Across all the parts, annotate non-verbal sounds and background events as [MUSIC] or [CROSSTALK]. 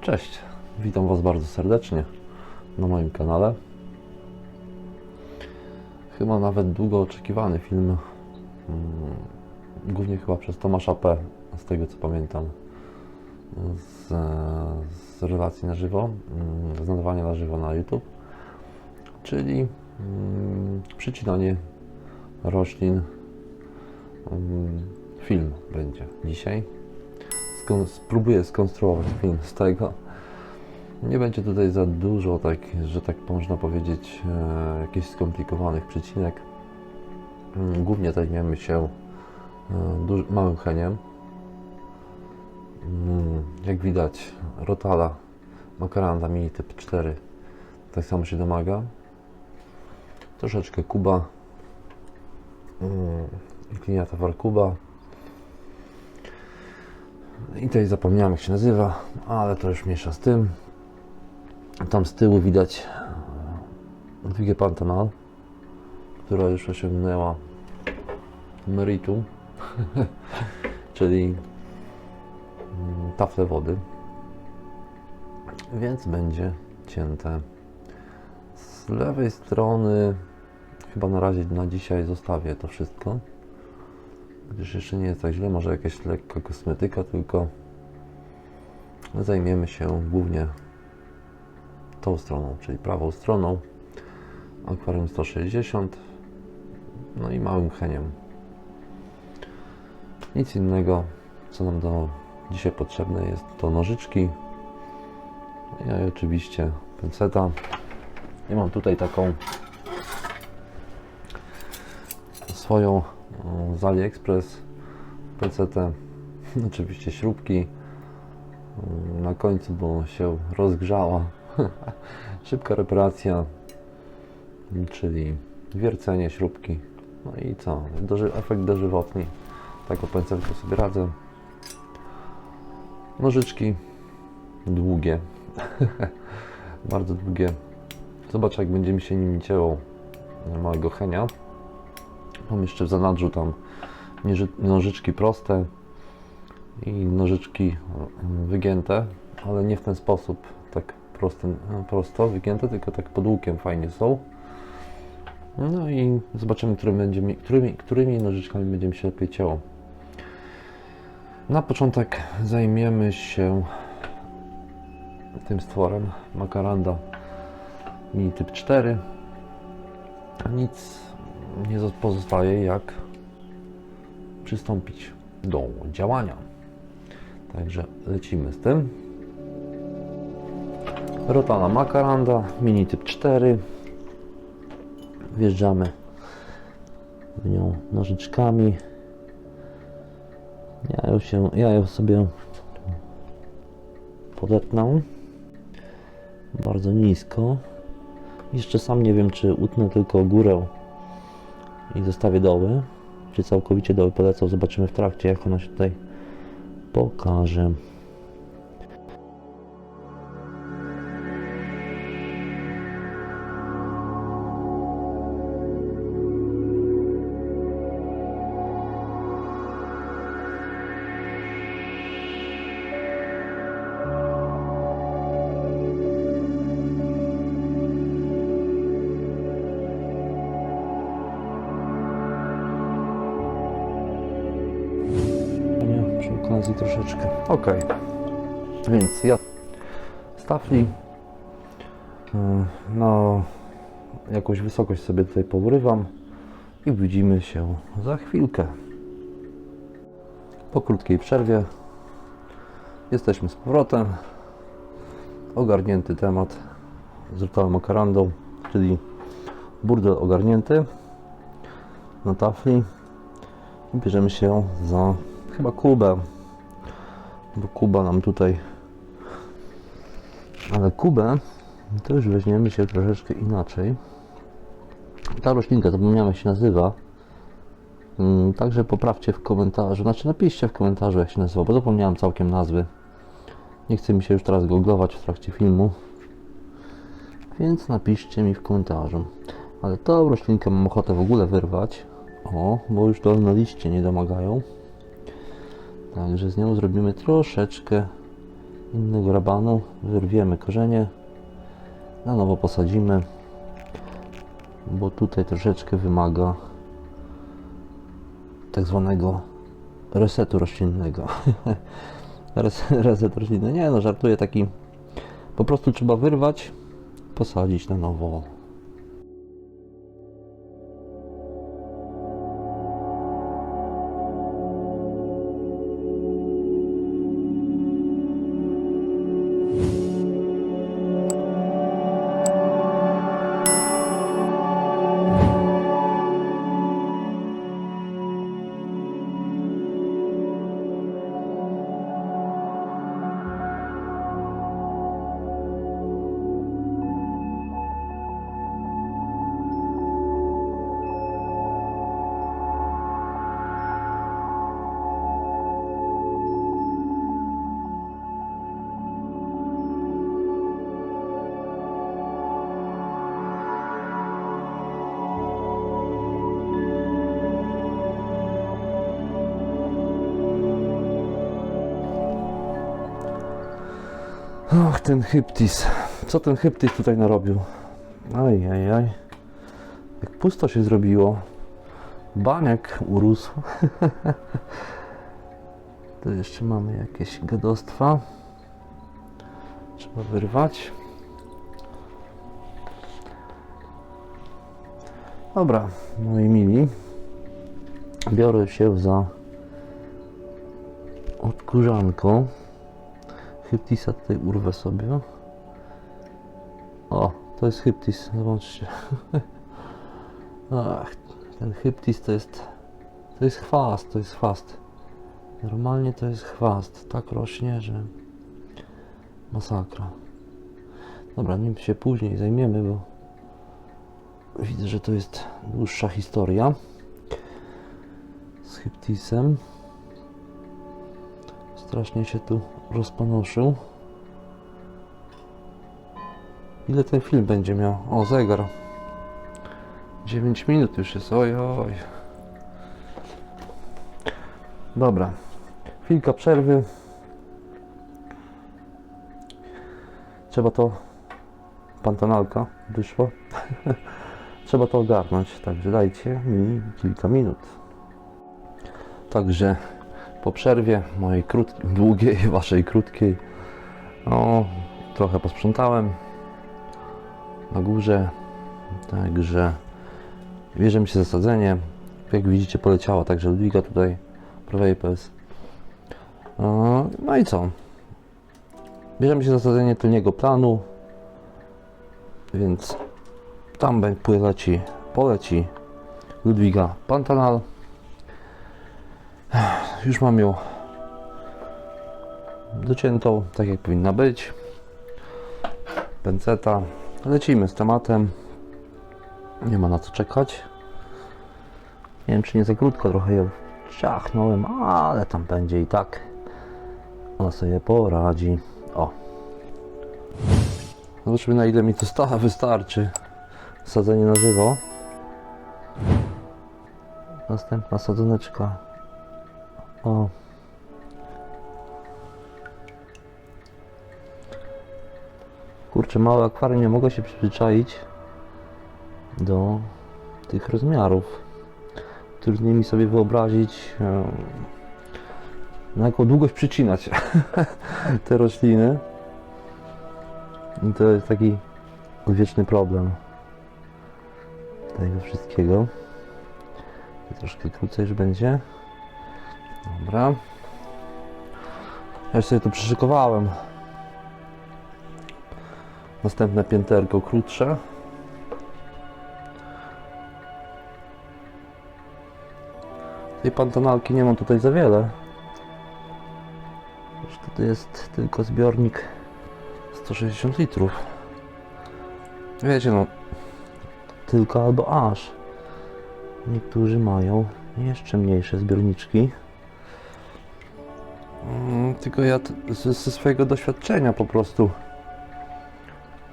Cześć, witam Was bardzo serdecznie na moim kanale. Chyba nawet długo oczekiwany film, mm, głównie chyba przez Tomasza P., z tego co pamiętam, z, z relacji na żywo, mm, z nadawania na żywo na YouTube, czyli mm, przycinanie roślin. Film będzie dzisiaj skon- spróbuję skonstruować film z tego. Nie będzie tutaj za dużo, tak, że tak można powiedzieć, e, jakichś skomplikowanych przycinek. Mm, Głównie zajmiemy się e, małym heniem. Mm, Jak widać, Rotala Makaranda Mini Typ 4 tak samo się domaga. Troszeczkę Kuba mm, kliniata Warkuba. I tutaj zapomniałem jak się nazywa, ale to już mniejsza z tym. Tam z tyłu widać e, Dwigę Pantanal, która już osiągnęła meritum, [LAUGHS] czyli mm, tafle wody. Więc będzie cięte. Z lewej strony chyba na razie na dzisiaj zostawię to wszystko gdyż jeszcze nie jest tak źle, może jakaś lekka kosmetyka, tylko zajmiemy się głównie tą stroną, czyli prawą stroną, akwarium 160, no i małym heniem. Nic innego, co nam do dzisiaj potrzebne jest, to nożyczki, ja i oczywiście penseta. Ja mam tutaj taką swoją z AliExpress PCT [LAUGHS] oczywiście śrubki. Na końcu, bo się rozgrzała. [LAUGHS] Szybka reparacja czyli wiercenie śrubki. No i co, Doży, efekt dożywotni. Tak o pędzelku sobie radzę. Nożyczki długie. [LAUGHS] Bardzo długie. Zobacz jak będzie mi się nimi cięło małego henia Mam jeszcze w zanadrzu tam nożyczki proste i nożyczki e, wygięte, ale nie w ten sposób, tak prosty, e, prosto wygięte, tylko tak pod łukiem fajnie są. No i zobaczymy, który będzie mi, którymi, którymi nożyczkami będzie mi się lepiej cięło. Na początek zajmiemy się tym stworem Makaranda Mini Typ 4. Nic nie zo- pozostaje jak przystąpić do działania. Także lecimy z tym. Rotana Makaranda, mini typ 4. Wjeżdżamy w nią nożyczkami. Ja ją, się, ja ją sobie podetnę bardzo nisko. Jeszcze sam nie wiem, czy utnę tylko górę i zostawię doły, czy całkowicie doły polecą. Zobaczymy w trakcie, jak ona się tutaj pokaże. Okazji troszeczkę. Ok. Więc ja stafli e, na jakąś wysokość sobie tutaj powrywam i widzimy się za chwilkę. Po krótkiej przerwie jesteśmy z powrotem. Ogarnięty temat z rutałem okarandą, czyli burdel ogarnięty na tafli i bierzemy się za chyba Kubę. Bo Kuba nam tutaj. Ale Kubę to już weźmiemy się troszeczkę inaczej. Ta roślinka, zapomniałem jak się nazywa. Mm, Także poprawcie w komentarzu, znaczy napiszcie w komentarzu jak się nazywa, bo zapomniałem całkiem nazwy. Nie chcę mi się już teraz googlować w trakcie filmu. Więc napiszcie mi w komentarzu. Ale tą roślinkę mam ochotę w ogóle wyrwać. O, bo już dolne liście nie domagają. Także z nią zrobimy troszeczkę innego rabanu, wyrwiemy korzenie, na nowo posadzimy, bo tutaj troszeczkę wymaga tak zwanego resetu roślinnego. [LAUGHS] Res, reset roślinny, nie no, żartuję taki, po prostu trzeba wyrwać, posadzić na nowo. Ten hyptis. Co ten hyptis tutaj narobił? Aj, aj, aj. Jak pusto się zrobiło. Baniak urósł. [LAUGHS] tu jeszcze mamy jakieś gadostwa. Trzeba wyrwać. Dobra, moi mili. Biorę się za odkurzanką. Hyptisa tutaj urwę sobie. O, to jest hyptis, zobaczcie. [LAUGHS] Ach, ten hyptis to jest, to jest chwast, to jest chwast. Normalnie to jest chwast, tak rośnie, że masakra. Dobra, nim się później zajmiemy, bo widzę, że to jest dłuższa historia z hyptisem. Strasznie się tu rozpanoszył. Ile ten film będzie miał? O, zegar. 9 minut już jest, oj, oj. Dobra. Chwilka przerwy. Trzeba to... Pantanalka wyszła. [LAUGHS] Trzeba to ogarnąć, także dajcie mi kilka minut. Także po przerwie mojej krótkiej, długiej, [LAUGHS] waszej krótkiej, no, trochę posprzątałem na górze, także bierzemy się zasadzenie, jak widzicie poleciała, także Ludwiga tutaj, prawej PS. No i co? Bierzemy się zasadzenie tylniego planu, więc tam będzie poleci, poleci Ludwiga Pantanal. Już mam ją dociętą, tak jak powinna być. Penceta. Lecimy z tematem. Nie ma na co czekać. Nie wiem, czy nie za krótko trochę ją ciachnąłem, ale tam będzie i tak. Ona sobie poradzi. O. Zobaczymy na ile mi to sta wystarczy. Sadzenie na żywo. Następna sadzoneczka o. Kurczę, małe akwarium nie mogło się przyzwyczaić do tych rozmiarów. Trudniej mi sobie wyobrazić, e, na jaką długość przycinać [LAUGHS] te rośliny. I to jest taki odwieczny problem tego wszystkiego. Troszkę krócej już będzie. Dobra. Ja już sobie to przyszykowałem. Następne pięterko krótsze. Tej pantanalki nie mam tutaj za wiele. Już tutaj jest tylko zbiornik 160 litrów. Wiecie no, tylko albo aż. Niektórzy mają jeszcze mniejsze zbiorniczki. Mm, Tylko ja ze, ze swojego doświadczenia po prostu.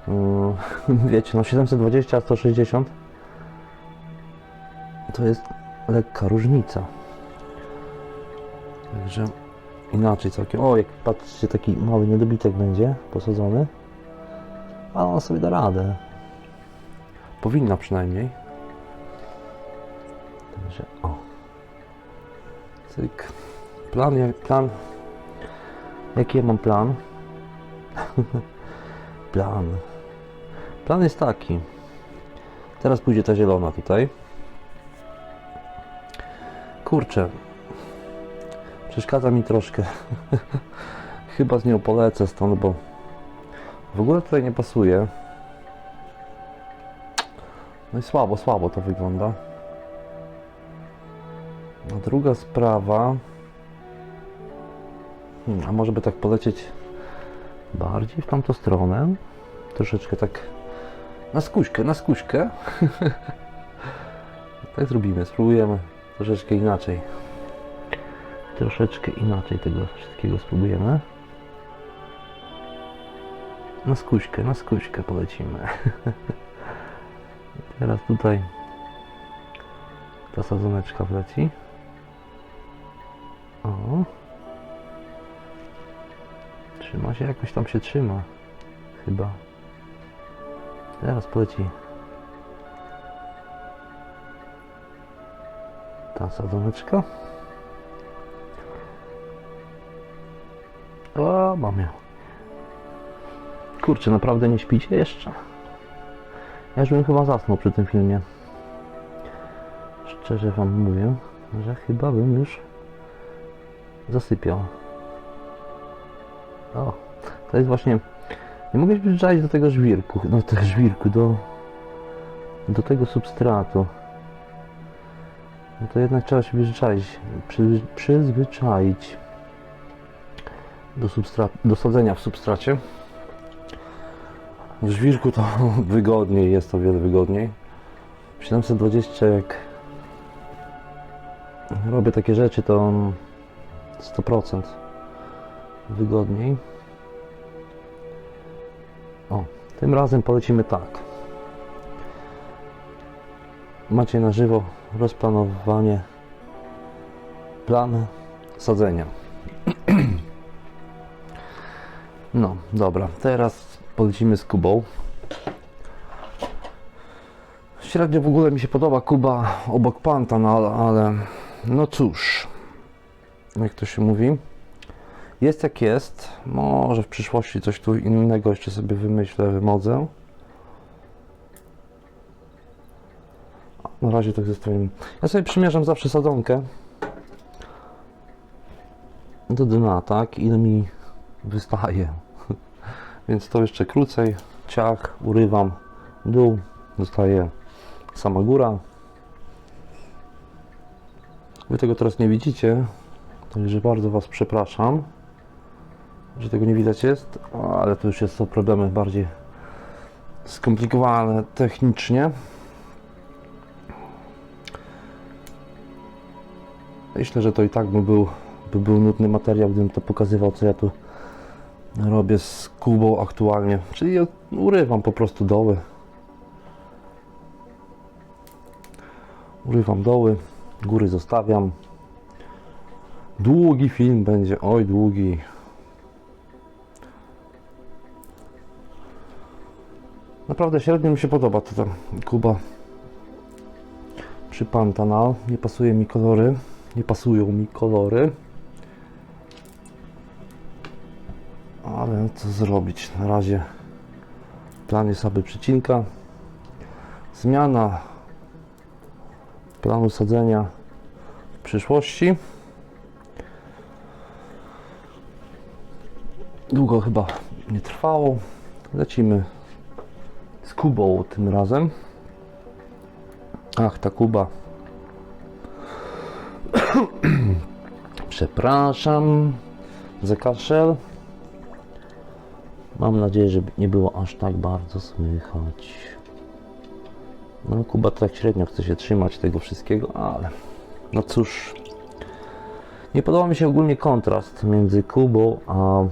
mm, [LAUGHS] Wiecie, no 720 a 160 to jest lekka różnica. Także inaczej całkiem. O, jak patrzcie, taki mały niedobitek będzie posadzony. Ale on sobie da radę. Powinna przynajmniej. Także, o. Cyk. Plan, plan. Jaki ja mam plan? [LAUGHS] plan. Plan jest taki. Teraz pójdzie ta zielona tutaj. Kurczę. Przeszkadza mi troszkę. [LAUGHS] Chyba z nią polecę stąd, bo w ogóle tutaj nie pasuje. No i słabo, słabo to wygląda. A druga sprawa. Hmm, a może by tak polecieć bardziej w tamtą stronę? Troszeczkę tak na skuśkę, na skuśkę. [LAUGHS] tak zrobimy, spróbujemy troszeczkę inaczej. Troszeczkę inaczej tego wszystkiego spróbujemy. Na skuśkę, na skuśkę polecimy. [LAUGHS] Teraz tutaj ta sadzoneczka wleci. O. Trzyma się, jakoś tam się trzyma. Chyba. Teraz poleci. Ta sadzoneczka. O, mam ją. Kurczę, naprawdę nie śpicie jeszcze? Ja już bym chyba zasnął przy tym filmie. Szczerze wam mówię, że chyba bym już zasypiał. O, to jest właśnie... Nie mogę się przyzwyczaić do tego żwirku, do tego żwirku, do, do tego substratu. No to jednak trzeba się przyzwyczaić, przy, przyzwyczaić do, do sadzenia w substracie. W żwirku to [LAUGHS] wygodniej, jest o wiele wygodniej. W 720 jak robię takie rzeczy, to 100% wygodniej. O, tym razem polecimy tak. Macie na żywo rozplanowanie, plan sadzenia. [CLEARS THROAT] No, dobra, teraz polecimy z Kubą. Średnio w ogóle mi się podoba Kuba obok Pantanal, ale no cóż, jak to się mówi, jest jak jest. Może w przyszłości coś tu innego jeszcze sobie wymyślę, wymodzę. Na razie tak zostawimy. Ja sobie przymierzam zawsze sadzonkę do dna, tak? Ile mi wystaje. [LAUGHS] Więc to jeszcze krócej. Ciach, urywam dół, zostaje sama góra. Wy tego teraz nie widzicie, także bardzo Was przepraszam, że tego nie widać jest, ale to już jest są problemy bardziej skomplikowane technicznie. Myślę, że to i tak by był, by był nudny materiał, gdybym to pokazywał, co ja tu robię z Kubą aktualnie. Czyli ja urywam po prostu doły. Urywam doły, góry zostawiam. Długi film będzie, oj długi. Naprawdę średnio mi się podoba to tam Kuba przy Pantanal. Nie pasuje mi kolory, nie pasują mi kolory. Ale co zrobić? Na razie plan jest aby przycinka. Zmiana planu sadzenia w przyszłości. Długo chyba nie trwało. Lecimy Kubą tym razem. Ach, ta Kuba. [CLEARS THROAT] Przepraszam za kaszel. Mam nadzieję, że nie było aż tak bardzo słychać. No, Kuba tak średnio chce się trzymać tego wszystkiego, ale no cóż. Nie podoba mi się ogólnie kontrast między Kubą a,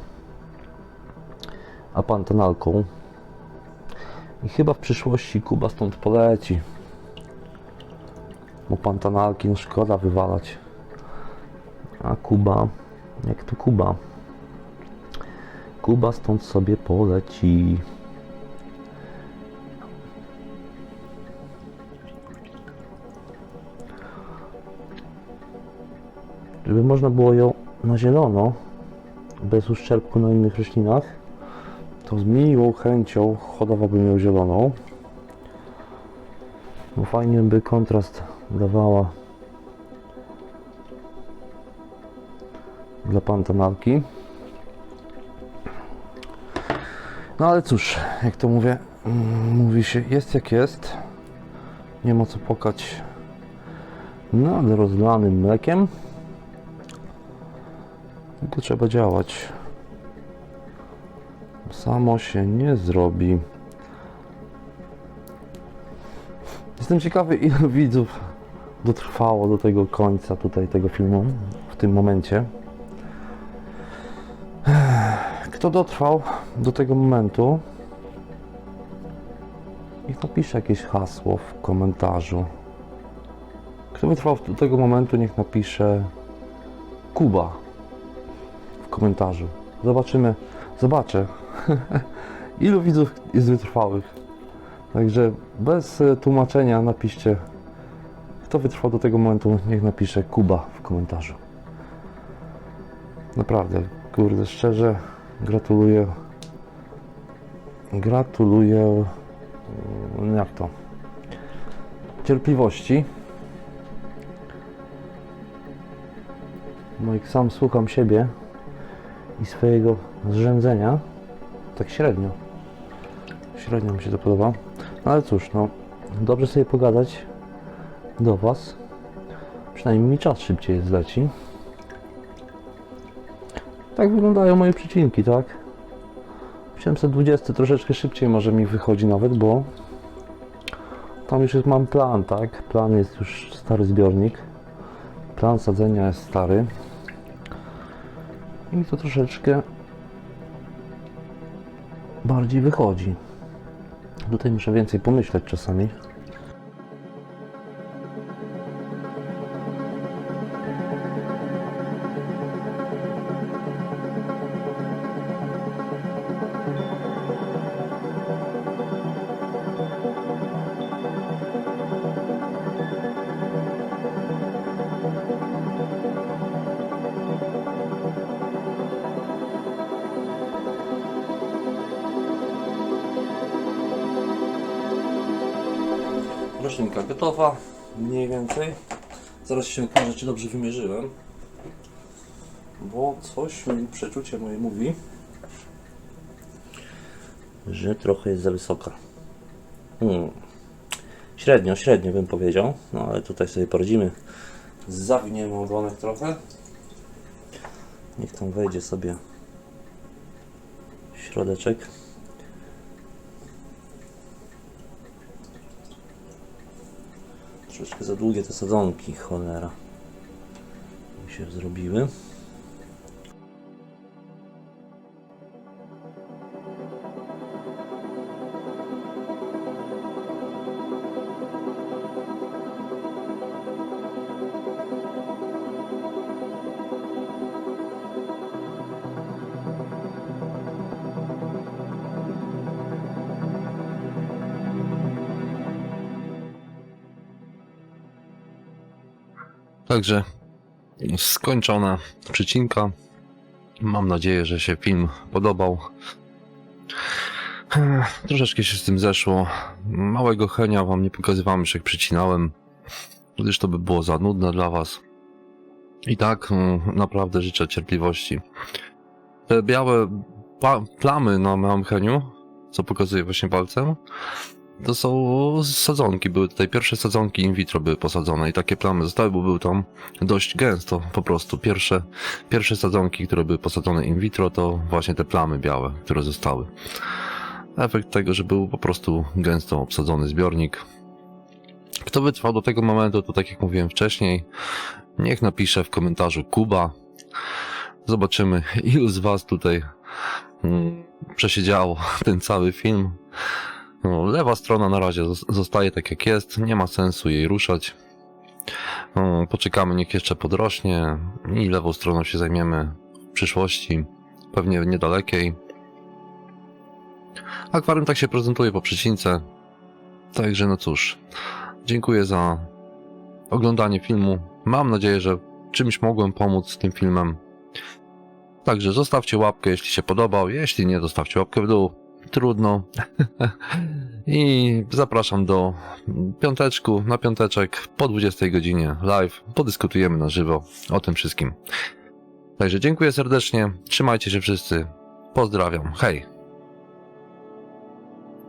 a Pantanalką. I chyba w przyszłości Kuba stąd poleci. Bo Pantanalki no szkoda wywalać. A Kuba Jak tu Kuba? Kuba stąd sobie poleci. Żeby można było ją na zielono, bez uszczerbku na innych roślinach, to z miłą chęcią hodowałbym ją zieloną. Bo fajnie by kontrast dawała dla pantanalki. No ale cóż, jak to mówię, mm, mówi się, jest jak jest. Nie ma co pokać nad rozlanym mlekiem. Tylko trzeba działać. Samo się nie zrobi. Jestem ciekawy, ilu widzów dotrwało do tego końca tutaj tego filmu w tym momencie. Kto dotrwał do tego momentu, niech napisze jakieś hasło w komentarzu. Kto wytrwał do tego momentu, niech napisze Kuba w komentarzu. Zobaczymy, zobaczę, [LAUGHS] ilu widzów jest wytrwałych. Także bez e, tłumaczenia napiszcie, kto wytrwał do tego momentu, niech napisze Kuba w komentarzu. Naprawdę, kurde, szczerze gratuluję. Gratuluję. mm, Jak to? Cierpliwości. No sam słucham siebie i swojego zrzędzenia. Tak średnio. Średnio mi się to podoba. No ale cóż, no dobrze sobie pogadać do Was. Przynajmniej mi czas szybciej zleci. Tak wyglądają moje przecinki, tak? 720 troszeczkę szybciej może mi wychodzi nawet, bo tam już mam plan, tak? Plan jest już stary zbiornik. Plan sadzenia jest stary. I to troszeczkę bardziej wychodzi. Tutaj muszę więcej pomyśleć czasami. Więcej. Zaraz się okaże, czy dobrze wymierzyłem. Bo coś mi przeczucie moje mówi, że trochę jest za wysoka. Hmm. Średnio, średnio bym powiedział, no ale tutaj sobie poradzimy. Zawiniemy ogonek trochę. Niech tam wejdzie sobie środeczek. Troszeczkę za długie te sadzonki, cholera. Mi się zrobiły. Także skończona przecinka. Mam nadzieję, że się film podobał. Troszeczkę się z tym zeszło. Małego chenia wam nie pokazywałem już jak przecinałem, gdyż to by było za nudne dla was. I tak mm, naprawdę życzę cierpliwości. Te białe plamy na małym cheniu, co pokazuję właśnie palcem, to są sadzonki, były tutaj pierwsze sadzonki in vitro były posadzone i takie plamy zostały, bo były tam dość gęsto po prostu. Pierwsze, pierwsze sadzonki, które były posadzone in vitro to właśnie te plamy białe, które zostały. Efekt tego, że był po prostu gęsto obsadzony zbiornik. Kto wytrwał do tego momentu, to tak jak mówiłem wcześniej, niech napisze w komentarzu Kuba. Zobaczymy ilu z was tutaj mm, przesiedziało [LAUGHS] ten cały film. No, lewa strona na razie zos- zostaje tak jak jest, nie ma sensu jej ruszać. No, poczekamy, niech jeszcze podrośnie i lewą stroną się zajmiemy przyszłości, pewnie niedalekiej. Akwarium tak się prezentuje po przecince. Także no cóż, dziękuję za oglądanie filmu. Mam nadzieję, że czymś mogłem pomóc z tym filmem. Także zostawcie łapkę, jeśli się podobał. Jeśli nie, zostawcie łapkę w dół. Trudno. [LAUGHS] I zapraszam do piąteczku, na piąteczek po 20 godzinie live. Podyskutujemy na żywo o tym wszystkim. Także dziękuję serdecznie. Trzymajcie się wszyscy. Pozdrawiam. Hej.